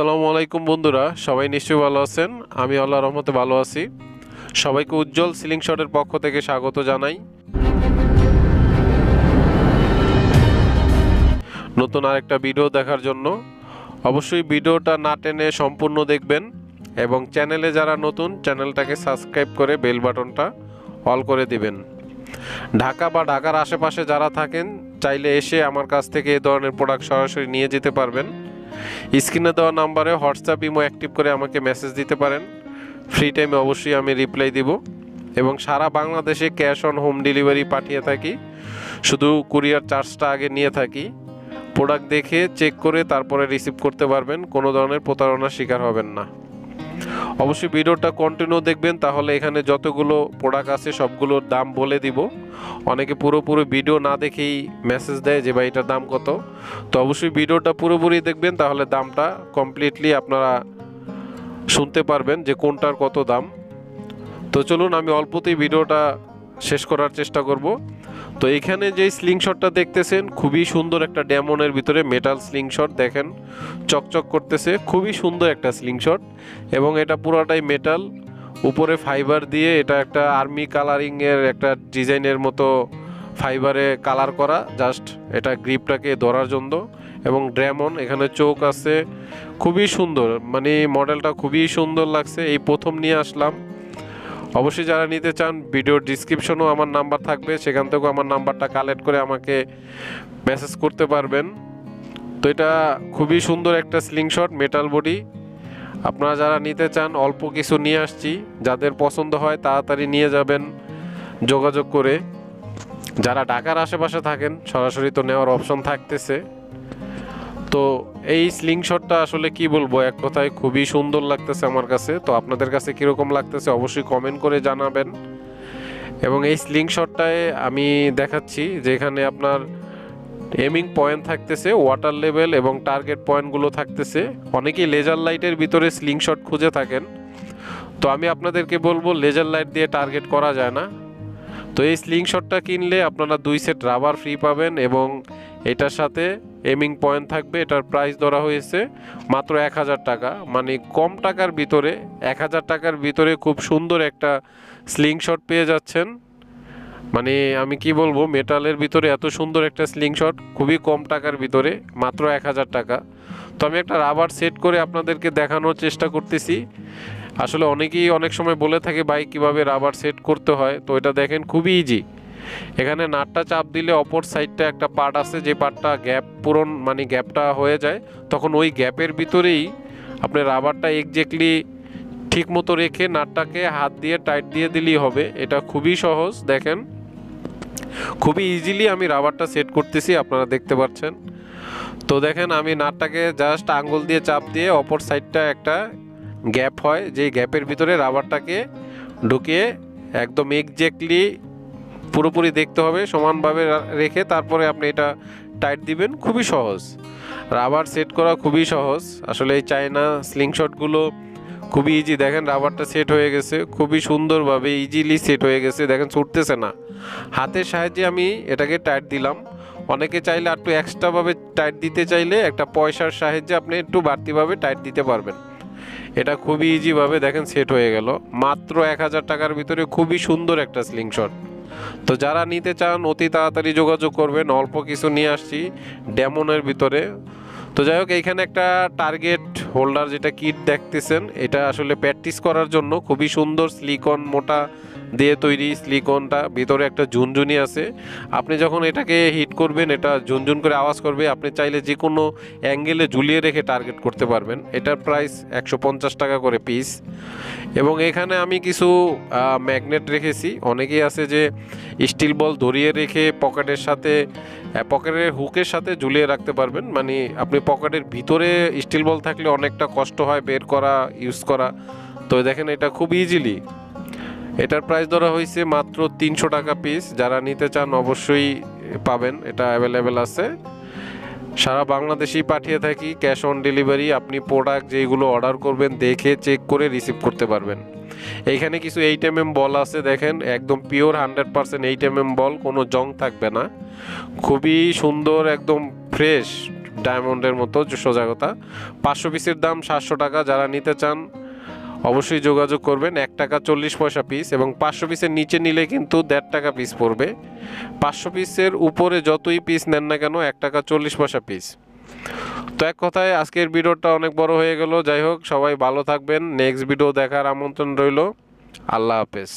আসসালামু আলাইকুম বন্ধুরা, সবাই নিশ্চয়ই ভালো আছেন? আমি আল্লাহ রহমতে ভালো আছি। সবাইকে উজ্জ্বল সিলিং শটের পক্ষ থেকে স্বাগত জানাই। নতুন আরেকটা ভিডিও দেখার জন্য অবশ্যই ভিডিওটা না টেনে সম্পূর্ণ দেখবেন এবং চ্যানেলে যারা নতুন, চ্যানেলটাকে সাবস্ক্রাইব করে বেল বাটনটা অল করে দিবেন। ঢাকা বা ঢাকার আশেপাশে যারা থাকেন, চাইলে এসে আমার কাছ থেকে এ ধরনের প্রোডাক্ট সরাসরি নিয়ে যেতে পারবেন। স্ক্রিনে দেওয়া নাম্বারে হোয়াটসঅ্যাপ ইমো অ্যাক্টিভ করে আমাকে মেসেজ দিতে পারেন। ফ্রি টাইমে অবশ্যই আমি রিপ্লাই দিব। এবং সারা বাংলাদেশে ক্যাশ অন হোম ডেলিভারি পাঠিয়ে থাকি। শুধু কুরিয়ার চার্জটা আগে নিয়ে থাকি। প্রোডাক্ট দেখে চেক করে তারপরে রিসিভ করতে পারবেন। কোনো ধরনের প্রতারণার শিকার হবেন না। অবশ্যই ভিডিওটা কন্টিনিউ দেখবেন, তাহলে এখানে যতগুলো প্রোডাক্ট আছে, সবগুলোর দাম বলে দিব। অনেকে পুরোপুরি ভিডিও না দেখেই মেসেজ দেয় যে, ভাই, এটার দাম কত? তো অবশ্যই ভিডিওটা পুরোপুরি দেখবেন, তাহলে দামটা কমপ্লিটলি আপনারা শুনতে পারবেন যে, কোনটার কত দাম। তো চলুন, আমি অল্পতেই ভিডিওটা শেষ করার চেষ্টা করব। তো এখানে যে স্লিংশটটা দেখতেছেন, খুবই সুন্দর একটা ড্যামনের ভিতরে মেটাল স্লিংশট দেখেন, চকচক করতেছে, খুবই সুন্দর একটা স্লিংশট এবং এটা পুরোটাই মেটাল উপরে ফাইবার দিয়ে এটা একটা আর্মি কালারিংয়ের একটা ডিজাইনের মতো ফাইবারে কালার করা জাস্ট এটা গ্রিপটাকে ধরার জন্য, এবং ড্র্যামন এখানে চোখ আছে, খুবই সুন্দর মানে মডেলটা খুবই সুন্দর লাগছে, এই প্রথম নিয়ে আসলাম। অবশ্যই যারা নিতে চান, ভিডিওর ডিসক্রিপশনেও আমার নাম্বার থাকবে, সেখান থেকেও আমার নাম্বারটা কালেক্ট করে আমাকে মেসেজ করতে পারবেন। তো এটা খুবই সুন্দর একটা স্লিংশট মেটাল বডি আপনারা যারা নিতে চান, অল্প কিছু নিয়ে আসছি। যাদের পছন্দ হয়, তাড়াতাড়ি নিয়ে যাবেন, যোগাযোগ করে। যারা ঢাকার আশেপাশে থাকেন, সরাসরি তো নেওয়ার অপশন থাকতেছে। তো এই স্লিংশটটা আসলে কি বলব? এক কথায় খুবই সুন্দর লাগতেছে আমার কাছে। তো আপনাদের কাছে কীরকম লাগতেছে অবশ্যই কমেন্ট করে জানাবেন। এবং এই স্লিংশটটায় আমি দেখাচ্ছি যে এখানে আপনার এমিং পয়েন্ট থাকতেছে ওয়াটার লেভেল এবং টার্গেট পয়েন্টগুলো থাকতেছে। অনেকেই লেজার লাইটের ভিতরে স্লিংশট খুঁজে থাকেন। তো আমি আপনাদেরকে বলব লেজার লাইট দিয়ে টার্গেট করা যায় না। তো এই স্লিংশটটা কিনলে আপনারা দুই সেট রাবার ফ্রি পাবেন এবং এটার সাথে এমিং পয়েন্ট থাকবে, এটার প্রাইস ধরা হয়েছে মাত্র এক হাজার টাকা। মানে কম টাকার ভিতরে, এক হাজার টাকার ভিতরে খুব সুন্দর একটা স্লিংশট পেয়ে যাচ্ছেন। মানে আমি কি বলব মেটালের ভিতরে এত সুন্দর একটা স্লিংশট খুবই কম টাকার ভিতরে, মাত্র এক হাজার টাকা। তো আমি একটা রাবার সেট করে আপনাদেরকে দেখানোর চেষ্টা করতেছি। আসলে অনেকেই অনেক সময় বলে থাকে বাইক কীভাবে রাবার সেট করতে হয়? তো এটা দেখেন, খুবই ইজি এখানে নাটটা চাপ দিলে অপর সাইডটা একটা পার্ট আছে, যে পার্টটা গ্যাপ পূরণ মানে গ্যাপটা হয়ে যায়, তখন ওই গ্যাপের ভিতরেই আপনি রাবারটা এক্স্যাক্টলি ঠিক মতো রেখে নাটটাকে হাত দিয়ে টাইট দিয়ে দিলেই হবে। এটা খুবই সহজ, দেখেন। খুবই ইজিলি আমি রাবারটা সেট করতেছি, আপনারা দেখতে পাচ্ছেন। তো দেখেন, আমি নাটটাকে জাস্ট আঙ্গুল দিয়ে চাপ দিয়ে অপর সাইডটা একটা গ্যাপ হয়, যেই গ্যাপের ভিতরে রাবারটাকে ঢুকিয়ে একদম এক্স্যাক্টলি পুরোপুরি দেখতে হবে, সমানভাবে রেখে তারপরে আপনি এটা টাইট দিবেন। খুবই সহজ। রাবার সেট করা খুবই সহজ। আসলে এই চায়না স্লিংশটগুলো খুবই ইজি দেখেন রাবারটা সেট হয়ে গেছে। খুবই সুন্দরভাবে ইজিলি সেট হয়ে গেছে। দেখেন ছুটতেছে না। হাতের সাহায্যে আমি এটাকে টাইট দিলাম। অনেকে চাইলে একটু এক্সট্রাভাবে টাইট দিতে চাইলে একটা পয়সার সাহায্যে আপনি একটু বাড়তিভাবে টাইট দিতে পারবেন। এটা খুবই ইজিভাবে দেখেন সেট হয়ে গেল। মাত্র এক হাজার টাকার ভিতরে খুবই সুন্দর একটা স্লিংশট তো যারা নিতে চান, অতি তাড়াতাড়ি যোগাযোগ করবেন। অল্প কিছু নিয়ে আসছি ডেমনের ভিতরে। তো যাই হোক, এইখানে একটা টার্গেট হোল্ডার যেটা কিট দেখতেছেন, এটা আসলে প্র্যাকটিস করার জন্য খুবই সুন্দর স্লিকন মোটা দিয়ে তৈরি স্লিকনটা ভিতরে একটা ঝুনঝুনি আছে। আপনি যখন এটাকে হিট করবেন, এটা ঝুনঝুন করে আওয়াজ করবে, আপনি চাইলে যে কোনো অ্যাঙ্গেলে ঝুলিয়ে রেখে টার্গেট করতে পারবেন। এটার প্রাইস একশো পঞ্চাশ টাকা করে পিস এবং এখানে আমি কিছু ম্যাগনেট রেখেছি। অনেকেই আছে যে স্টিল বল ধরিয়ে রেখে পকেটের সাথে পকেটের হুকের সাথে ঝুলিয়ে রাখতে পারবেন। মানে আপনি পকেটের ভিতরে স্টিল বল থাকলে অনেকটা কষ্ট হয় বের করা ইউজ করা। তো দেখেন এটা খুব ইজিলি এটার প্রাইস ধরা হয়েছে মাত্র তিনশো টাকা পিস যারা নিতে চান অবশ্যই পাবেন, এটা অ্যাভেলেবেল আছে। সারা বাংলাদেশেই পাঠিয়ে থাকি ক্যাশ অন ডেলিভারি আপনি প্রোডাক্ট যেগুলো অর্ডার করবেন, দেখে চেক করে রিসিভ করতে পারবেন। এইখানে কিছু এইট এম বল আছে, দেখেন, একদম pure hundred percent eight M M ball কোনো জং থাকবে না। খুবই সুন্দর, একদম ফ্রেশ ডায়মন্ডের মতো যে সোজা কথা। পাঁচশো পিসের দাম সাতশো টাকা, যারা নিতে চান অবশ্যই যোগাযোগ করবেন। এক টাকা চল্লিশ পয়সা পিস এবং পাঁচশো পিসের নিচে নিলে কিন্তু দেড় টাকা পিস পড়বে। পাঁচশো পিসের উপরে যতই পিস নেন না কেন এক টাকা চল্লিশ পয়সা পিস তো এক কথায় আজকের ভিডিওটা অনেক বড় হয়ে গেল। যাই হোক, সবাই ভালো থাকবেন। নেক্সট ভিডিও দেখার আমন্ত্রণ রইল। আল্লাহ হাফেজ।